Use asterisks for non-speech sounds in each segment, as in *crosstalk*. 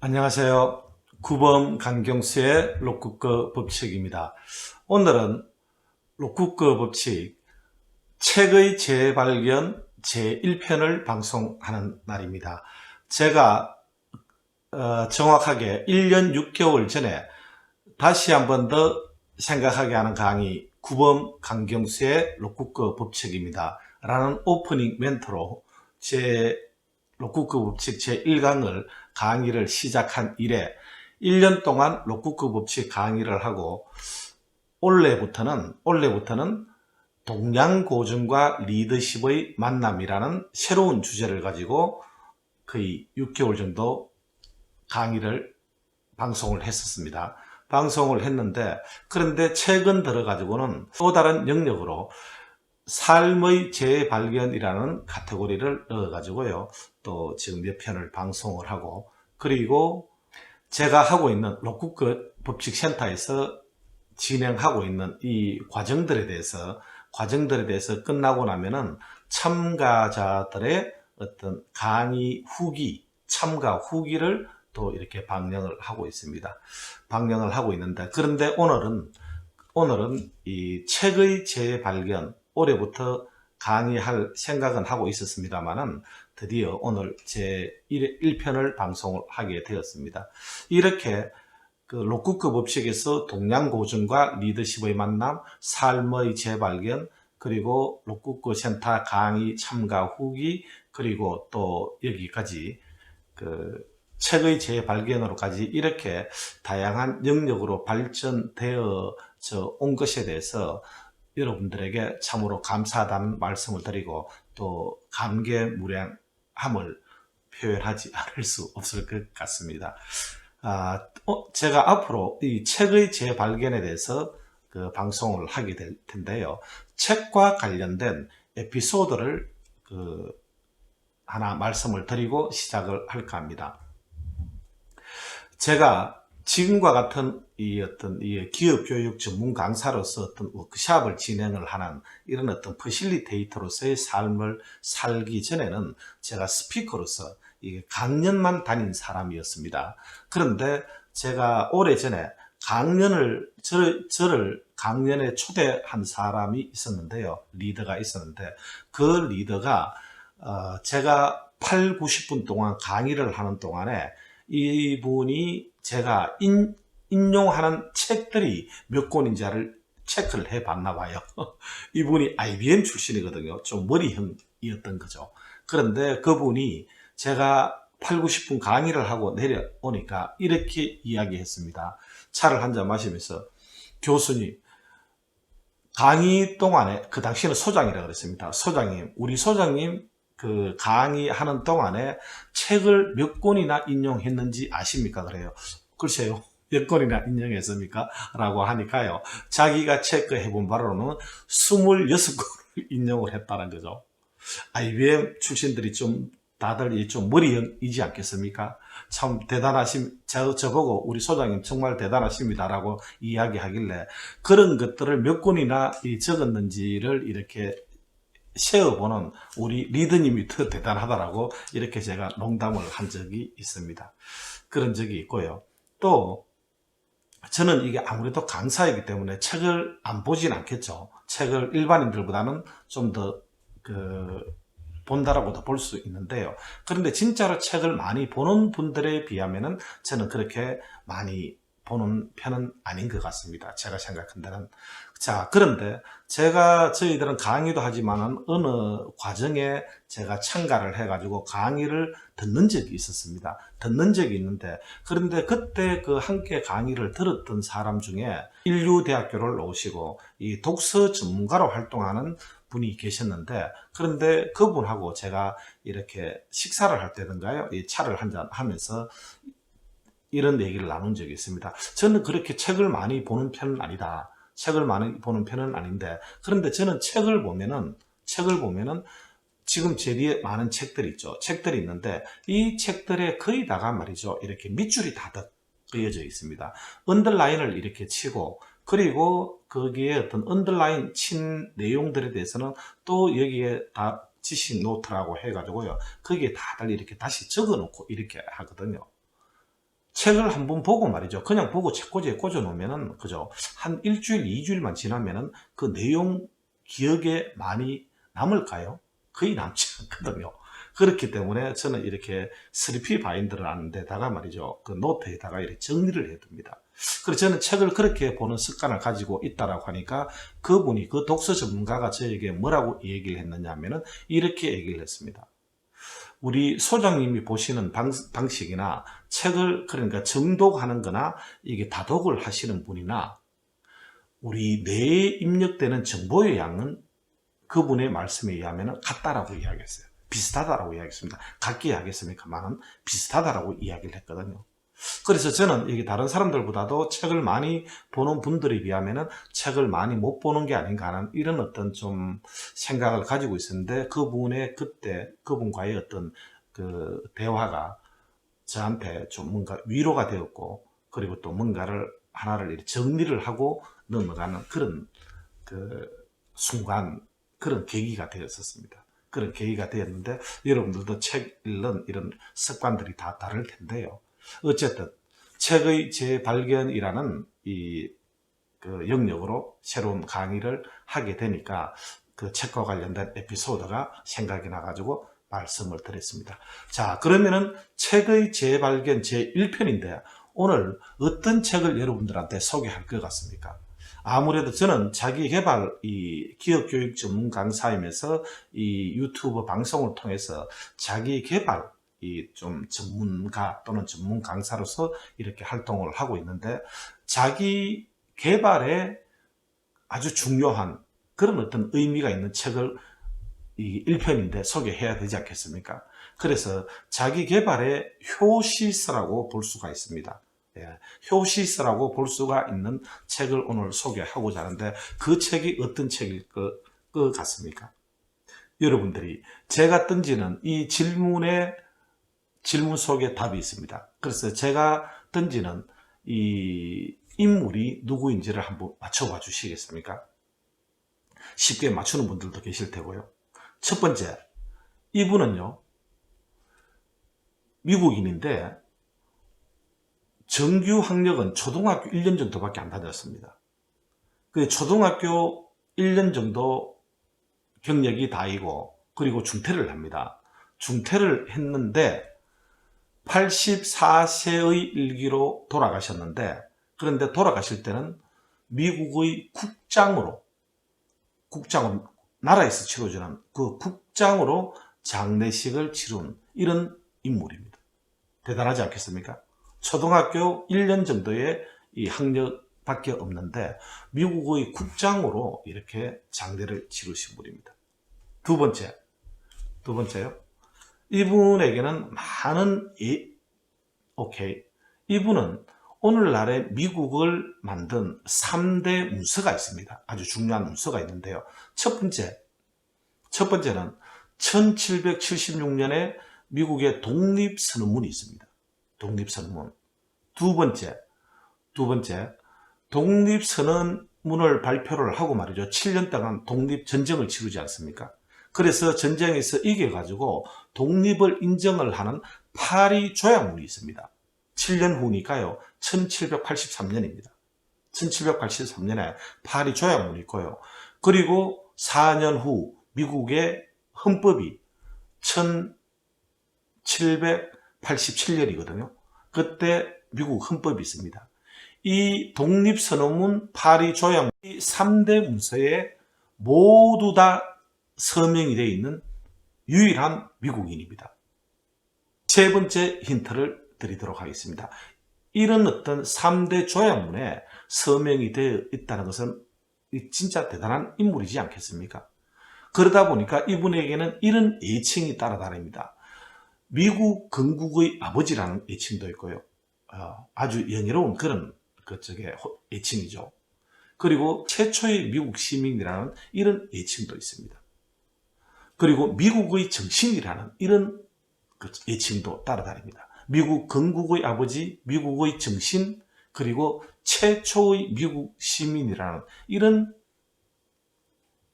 안녕하세요. 구범 강경수의 로쿠꺼 법칙입니다. 오늘은 로쿠꺼 법칙 책의 재발견 제1편을 방송하는 날입니다. 제가 어, 정확하게 1년 6개월 전에 다시 한 번 더 생각하게 하는 강의 구범 강경수의 로쿠꺼 법칙입니다. 라는 오프닝 멘트로 제 로쿠꺼 법칙 제1강을 강의를 시작한 이래 1년 동안 로쿠크 법칙 강의를 하고 올해부터는 올해부터는 동양 고증과 리더십의 만남이라는 새로운 주제를 가지고 거의 6개월 정도 강의를 방송을 했었습니다. 방송을 했는데 그런데 최근 들어가지고는 또 다른 영역으로 삶의 재발견이라는 카테고리를 넣어가지고요. 또 지금 몇 편을 방송을 하고 그리고 제가 하고 있는 로쿠크 법칙센터에서 진행하고 있는 이 과정들에 대해서 과정들에 대해서 끝나고 나면은 참가자들의 어떤 강의 후기, 참가 후기를 또 이렇게 방영을 하고 있습니다. 방영을 하고 있는데 그런데 오늘은 오늘은 이 책의 재발견 올해부터 강의할 생각은 하고 있었습니다만은 드디어 오늘 제 1편을 방송을 하게 되었습니다. 이렇게 그 로쿠크 법칙에서 동양고증과 리더십의 만남, 삶의 재발견, 그리고 로쿠크 센터 강의 참가 후기, 그리고 또 여기까지 그 책의 재발견으로까지 이렇게 다양한 영역으로 발전되어 온 것에 대해서 여러분들에게 참으로 감사하다는 말씀을 드리고 또 감개무량 함을 표현하지 *laughs* 않을 수 없을 것 같습니다. 아, 어, 제가 앞으로 이 책의 재발견에 대해서 그 방송을 하게 될 텐데요. 책과 관련된 에피소드를 그 하나 말씀을 드리고 시작을 할까 합니다. 제가 지금과 같은 이 어떤 이 기업 교육 전문 강사로서 어떤 워크샵을 진행을 하는 이런 어떤 퍼실리테이터로서의 삶을 살기 전에는 제가 스피커로서 이게 강연만 다닌 사람이었습니다. 그런데 제가 오래전에 강연을 저를, 저를 강연에 초대한 사람이 있었는데요. 리더가 있었는데 그 리더가 어, 제가 8, 90분 동안 강의를 하는 동안에 이분이 제가 인, 인용하는 책들이 몇 권인지를 체크를 해 봤나 봐요. *laughs* 이분이 IBM 출신이거든요. 좀 머리형이었던 거죠. 그런데 그분이 제가 8, 90분 강의를 하고 내려오니까 이렇게 이야기했습니다. 차를 한 잔 마시면서 교수님, 강의 동안에 그 당시에는 소장이라 그랬습니다. 소장님, 우리 소장님 그 강의하는 동안에 책을 몇 권이나 인용했는지 아십니까? 그래요. 글쎄요. 몇 권이나 인용했습니까? 라고 하니까요. 자기가 체크해 본 바로는 26권을 *laughs* 인용을 했다는 거죠. IBM 출신들이 좀 다들 좀 머리이지 않겠습니까? 참 대단하심, 저, 저보고 우리 소장님 정말 대단하십니다라고 이야기하길래 그런 것들을 몇 권이나 적었는지를 이렇게 세어보는 우리 리더님이 더 대단하다라고 이렇게 제가 농담을 한 적이 있습니다. 그런 적이 있고요. 또 저는 이게 아무래도 강사이기 때문에 책을 안 보진 않겠죠. 책을 일반인들보다는 좀 더 그 본다라고도 볼 수 있는데요. 그런데 진짜로 책을 많이 보는 분들에 비하면은 저는 그렇게 많이 보는 편은 아닌 것 같습니다. 제가 생각한 데는. 자, 그런데 제가 저희들은 강의도 하지만은 어느 과정에 제가 참가를 해가지고 강의를 듣는 적이 있었습니다. 듣는 적이 있는데, 그런데 그때 그 함께 강의를 들었던 사람 중에 인류대학교를 나오시고 이 독서 전문가로 활동하는 분이 계셨는데, 그런데 그분하고 제가 이렇게 식사를 할 때든가요, 이 차를 한잔 하면서 이런 얘기를 나눈 적이 있습니다. 저는 그렇게 책을 많이 보는 편은 아니다. 책을 많이 보는 편은 아닌데, 그런데 저는 책을 보면은, 책을 보면은, 지금 제 뒤에 많은 책들이 있죠. 책들이 있는데, 이 책들의 거의 다가 말이죠. 이렇게 밑줄이 다득 그려져 있습니다. 언더라인을 이렇게 치고, 그리고 거기에 어떤 언더라인 친 내용들에 대해서는 또 여기에 다 지식 노트라고 해가지고요. 거기에 다들 이렇게 다시 적어 놓고 이렇게 하거든요. 책을 한번 보고 말이죠. 그냥 보고 책꽂이에 꽂아 놓으면은 그죠. 한 일주일, 이주일만 지나면은 그 내용 기억에 많이 남을까요? 거의 남지 않거든요. 그렇기 때문에 저는 이렇게 스리피 바인드를 하는 데다가 말이죠. 그 노트에다가 이렇게 정리를 해둡니다. 그래서 저는 책을 그렇게 보는 습관을 가지고 있다라고 하니까 그분이 그 독서 전문가가 저에게 뭐라고 얘기를 했느냐 하면은 이렇게 얘기를 했습니다. 우리 소장님이 보시는 방, 방식이나 책을 그러니까 정독하는 거나 이게 다독을 하시는 분이나 우리 뇌에 입력되는 정보의 양은 그분의 말씀에 의하면 같다라고 이야기했어요. 비슷하다라고 이야기했습니다. 같게 이야기했습니까만은 비슷하다라고 이야기를 했거든요. 그래서 저는 여기 다른 사람들보다도 책을 많이 보는 분들에 비하면은 책을 많이 못 보는 게 아닌가 하는 이런 어떤 좀 생각을 가지고 있었는데 그분의 그때 그분과의 어떤 그 대화가 저한테 좀 뭔가 위로가 되었고 그리고 또 뭔가를 하나를 정리를 하고 넘어가는 그런 그 순간 그런 계기가 되었었습니다. 그런 계기가 되었는데 여러분들도 책 읽는 이런 습관들이 다 다를 텐데요. 어쨌든 책의 재발견이라는 이 그 영역으로 새로운 강의를 하게 되니까 그 책과 관련된 에피소드가 생각이 나가지고 말씀을 드렸습니다. 자, 그러면은 책의 재발견 제1편인데 오늘 어떤 책을 여러분들한테 소개할 것 같습니까? 아무래도 저는 자기 개발 이 기업 교육 전문 강사이면서 이 유튜브 방송을 통해서 자기 개발 이 좀 전문가 또는 전문 강사로서 이렇게 활동을 하고 있는데 자기 개발에 아주 중요한 그런 어떤 의미가 있는 책을 이 1편인데 소개해야 되지 않겠습니까? 그래서 자기 개발의 효시서라고 볼 수가 있습니다. 예, 효시서라고 볼 수가 있는 책을 오늘 소개하고자 하는데 그 책이 어떤 책일 것, 것 같습니까? 여러분들이 제가 던지는 이 질문에 질문 속에 답이 있습니다. 그래서 제가 던지는 이 인물이 누구인지를 한번 맞춰봐 주시겠습니까? 쉽게 맞추는 분들도 계실 테고요. 첫 번째, 이분은요, 미국인인데, 정규 학력은 초등학교 1년 정도밖에 안 다녔습니다. 그 초등학교 1년 정도 경력이 다이고, 그리고 중퇴를 합니다. 중퇴를 했는데, 84세의 일기로 돌아가셨는데, 그런데 돌아가실 때는 미국의 국장으로, 국장은 나라에서 치러주는 그 국장으로 장례식을 치른 이런 인물입니다. 대단하지 않겠습니까? 초등학교 1년 정도의 이 학력밖에 없는데 미국의 국장으로 이렇게 장례를 치르신 분입니다. 두 번째, 두 번째요. 이분에게는 많은 예, 오케이. 이분은 오늘날에 미국을 만든 3대 문서가 있습니다. 아주 중요한 문서가 있는데요. 첫 번째, 첫 번째는 1776년에 미국의 독립선언문이 있습니다. 독립선언문. 두 번째, 두 번째, 독립선언문을 발표를 하고 말이죠. 7년 동안 독립전쟁을 치르지 않습니까? 그래서 전쟁에서 이겨가지고 독립을 인정을 하는 파리 조약문이 있습니다. 7년 후니까요. 1783년입니다. 1783년에 파리 조약문이 있고요. 그리고 4년 후 미국의 헌법이 1787년이거든요. 그때 미국 헌법이 있습니다. 이 독립선언문 파리 조약문 이 3대 문서에 모두 다 서명이 되어 있는 유일한 미국인입니다. 세 번째 힌트를 드리도록 하겠습니다. 이런 어떤 3대 조약문에 서명이 되어 있다는 것은 진짜 대단한 인물이지 않겠습니까? 그러다 보니까 이분에게는 이런 애칭이 따라다닙니다. 미국 건국의 아버지라는 애칭도 있고요. 어, 아주 영예로운 그런 그쪽의 애칭이죠. 그리고 최초의 미국 시민이라는 이런 애칭도 있습니다. 그리고 미국의 정신이라는 이런 그 애칭도 따라다닙니다. 미국 건국의 아버지, 미국의 정신, 그리고 최초의 미국 시민이라는 이런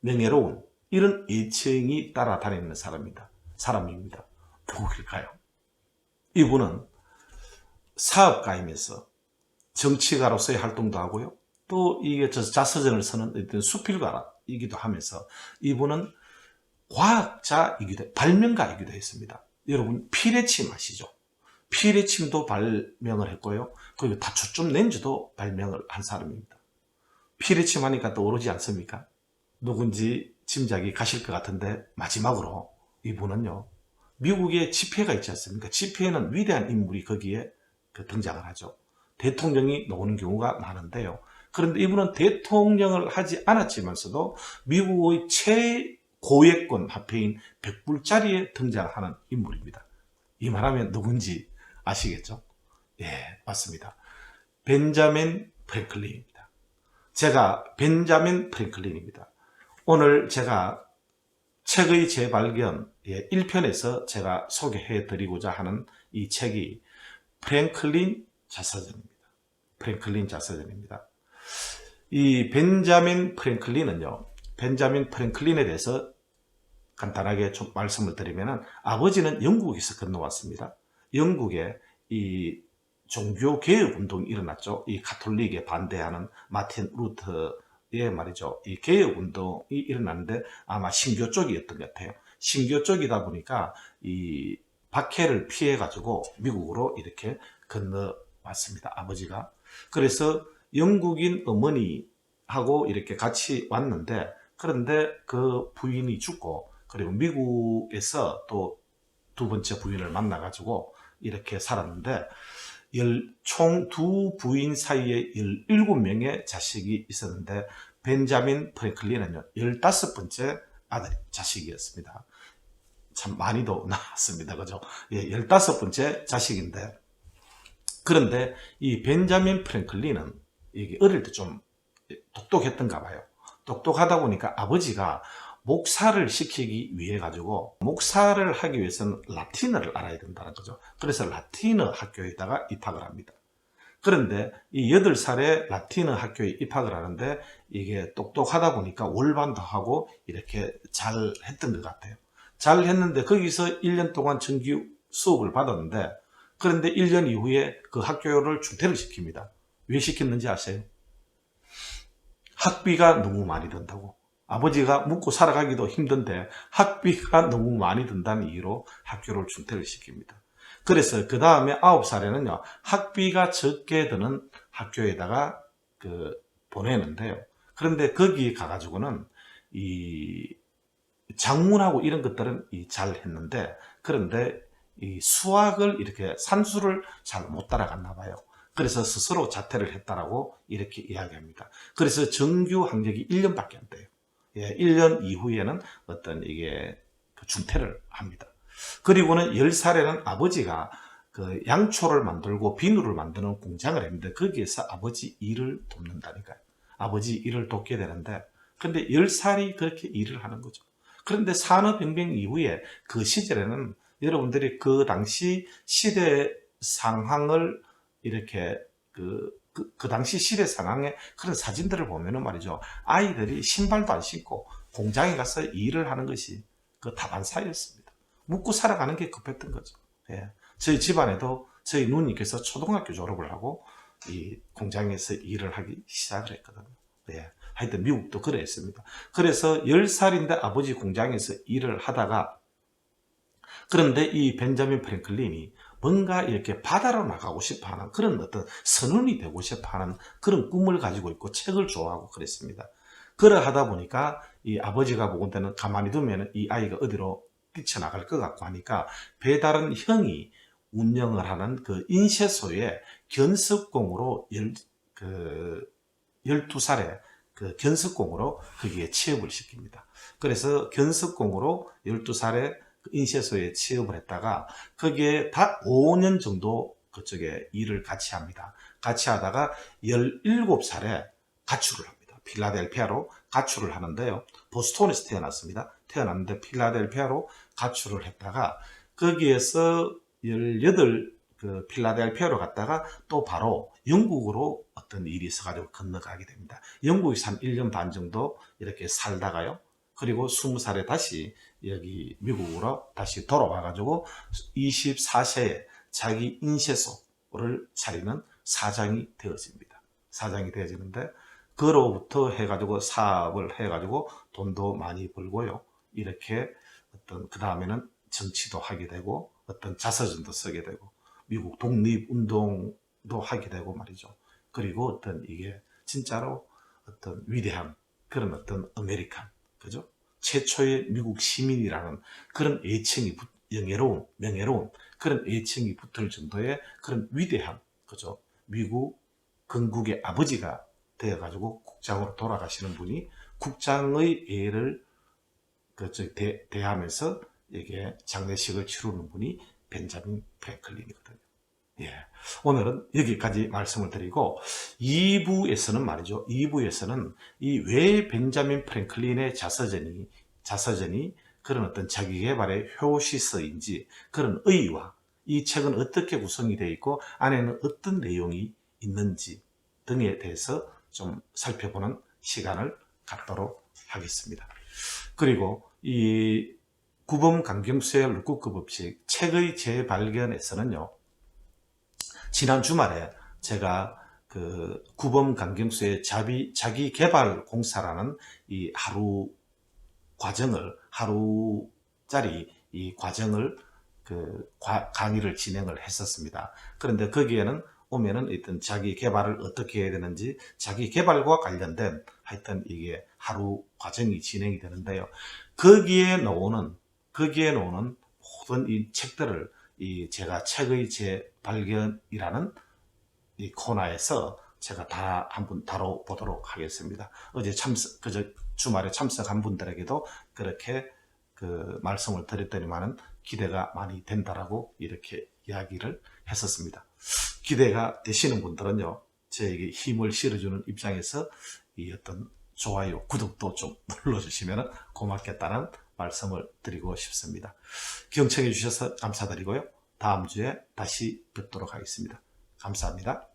명예로운 이런 애칭이 따라다니는 사람입니다. 사람입니다. 누구일까요? 이분은 사업가이면서 정치가로서의 활동도 하고요. 또 이게 저 자서전을 쓰는 수필가이기도 하면서 이분은 과학자이기도 해- 발명가이기도 했습니다. 여러분 피레침 아시죠? 피레침도 발명을 했고요. 그리고 다초점 렌즈도 발명을 한 사람입니다. 피레침 하니까 떠오르지 않습니까? 누군지 짐작이 가실 것 같은데 마지막으로 이분은요. 미국에 집회가 있지 않습니까? 집회에는 위대한 인물이 거기에 그 등장을 하죠. 대통령이 나오는 경우가 많은데요. 그런데 이분은 대통령을 하지 않았지만서도 미국의 최 고액권 화폐인 100불짜리에 등장하는 인물입니다. 이 말하면 누군지 아시겠죠? 예, 맞습니다. 벤자민 프랭클린입니다. 제가 벤자민 프랭클린입니다. 오늘 제가 책의 재발견 예, 1편에서 제가 소개해 드리고자 하는 이 책이 프랭클린 자서전입니다. 프랭클린 자서전입니다. 이 벤자민 프랭클린은요. 벤자민 프랭클린에 대해서 간단하게 좀 말씀을 드리면은 아버지는 영국에서 건너왔습니다. 영국에 이 종교 개혁 운동이 일어났죠. 이 가톨릭에 반대하는 마틴 루터의 말이죠. 이 개혁 운동이 일어났는데 아마 신교 쪽이었던 것 같아요. 신교 쪽이다 보니까 이 박해를 피해 가지고 미국으로 이렇게 건너왔습니다. 아버지가. 그래서 영국인 어머니하고 이렇게 같이 왔는데 그런데 그 부인이 죽고 그리고 미국에서 또 두 번째 부인을 만나 가지고 이렇게 살았는데 총 두 부인 사이에 17명의 자식이 있었는데 벤자민 프랭클린은요 15번째 아들 자식이었습니다. 참 많이도 *laughs* 나왔습니다. 그죠? 예, 15번째 자식인데 그런데 이 벤자민 프랭클린은 이게 어릴 때 좀 똑똑했던가 봐요. 똑똑하다 보니까 아버지가 목사를 시키기 위해 가지고 목사를 하기 위해서는 라틴어를 알아야 된다는 거죠. 그래서 라틴어 학교에다가 입학을 합니다. 그런데 이 8살에 라틴어 학교에 입학을 하는데 이게 똑똑하다 보니까 월반도 하고 이렇게 잘 했던 것 같아요. 잘 했는데 거기서 1년 동안 정규 수업을 받았는데 그런데 1년 이후에 그 학교를 중퇴를 시킵니다. 왜 시켰는지 아세요? 학비가 너무 많이 든다고. 아버지가 묵고 살아가기도 힘든데 학비가 *laughs* 너무 많이 든다는 이유로 학교를 중퇴를 시킵니다. 그래서 그 다음에 9살에는요, 학비가 적게 드는 학교에다가 그 보내는데요. 그런데 거기 가가지고는 이 장문하고 이런 것들은 이 잘 했는데, 그런데 이 수학을 이렇게 산수를 잘 못 따라갔나 봐요. 그래서 스스로 자퇴를 했다라고 이렇게 이야기합니다. 그래서 정규 학력이 1년밖에 안 돼요. 예, 1년 이후에는 어떤 이게 그 중퇴를 합니다. 그리고는 10살에는 아버지가 그 양초를 만들고 비누를 만드는 공장을 했는데 거기에서 아버지 일을 돕는다니까요. 아버지 일을 돕게 되는데 근데 10살이 그렇게 일을 하는 거죠. 그런데 산업혁명 이후에 그 시절에는 여러분들이 그 당시 시대 상황을 이렇게 그, 그, 그 당시 시대 상황의 그런 사진들을 보면은 말이죠. 아이들이 신발도 안 신고 공장에 가서 일을 하는 것이 그 다반사였습니다. 묵고 살아가는 게 급했던 거죠. 예. 저희 집안에도 저희 누님께서 초등학교 졸업을 하고 이 공장에서 일을 하기 시작을 했거든요. 예. 하여튼 미국도 그랬습니다. 그래서 10살인데 아버지 공장에서 일을 하다가 그런데 이 벤자민 프랭클린이 뭔가 이렇게 바다로 나가고 싶어 하는 그런 어떤 선운이 되고 싶어 하는 그런 꿈을 가지고 있고 책을 좋아하고 그랬습니다. 그러하다 보니까 이 아버지가 보건 때는 가만히 두면 이 아이가 어디로 뛰쳐나갈 것 같고 하니까 배다른 형이 운영을 하는 그 인쇄소에 견습공으로 열, 그 12살에 그 견습공으로 거기에 취업을 시킵니다. 그래서 견습공으로 12살에 그 인쇄소에 취업을 했다가 거기에 다 5년 정도 그쪽에 일을 같이 합니다. 같이 하다가 17살에 가출을 합니다. 필라델피아로 가출을 하는데요. 보스톤에서 태어났습니다. 태어났는데 필라델피아로 가출을 했다가 거기에서 18, 그 필라델피아로 갔다가 또 바로 영국으로 어떤 일이 있어가지고 건너가게 됩니다. 영국에서 한 1년 반 정도 이렇게 살다가요. 그리고 20살에 다시 여기 미국으로 다시 돌아와 가지고 24세에 자기 인쇄소, 미국을 차리는 사장이 되어집니다. 사장이 되어지는데 그로부터 해가지고 사업을 해가지고 돈도 많이 벌고요. 이렇게 어떤 그 다음에는 정치도 하게 되고 어떤 자서전도 쓰게 되고 미국 독립운동도 하게 되고 말이죠. 그리고 어떤 이게 진짜로 어떤 위대한 그런 어떤 아메리칸 그죠? 최초의 미국 시민이라는 그런 애칭이 붙- 영예로운 명예로운 그런 애칭이 붙을 정도의 그런 위대한 그죠? 미국 건국의 아버지가 되어가지고 국장으로 돌아가시는 분이 국장의 예를 그저 대하면서 이게 장례식을 치르는 분이 벤자민 프랭클린이거든요. 예. 오늘은 여기까지 말씀을 드리고 2부에서는 말이죠. 2부에서는 이 왜 벤자민 프랭클린의 자서전이 자서전이 그런 어떤 자기 개발의 효시서인지 그런 의의와 이 책은 어떻게 구성이 되어 있고 안에는 어떤 내용이 있는지 등에 대해서 좀 살펴보는 시간을 갖도록 하겠습니다. 그리고 이 구범 강경수의 룩국급 법칙 책의 재발견에서는요. 지난 주말에 제가 그 구범 강경수의 자비, 자기 개발 공사라는 이 하루 과정을 하루짜리 이 과정을 그 과- 강의를 진행을 했었습니다. 그런데 거기에는 오면은 어떤 자기 개발을 어떻게 해야 되는지 자기 개발과 관련된 하여튼 이게 하루 과정이 진행이 되는데요. 거기에 나오는 거기에 나오는 모든 이 책들을 이 제가 책의 재발견이라는 이 코너에서 제가 다 한번 다뤄보도록 하겠습니다. 어제 참석, 그저 주말에 참석한 분들에게도 그렇게 그 말씀을 드렸더니만은 기대가 많이 된다라고 이렇게 이야기를 했었습니다. 기대가 되시는 분들은요, 저에게 힘을 실어주는 입장에서 이 어떤 좋아요, 구독도 좀 눌러주시면 고맙겠다는 말씀을 드리고 싶습니다. 경청해 주셔서 감사드리고요. 다음 주에 다시 뵙도록 하겠습니다. 감사합니다.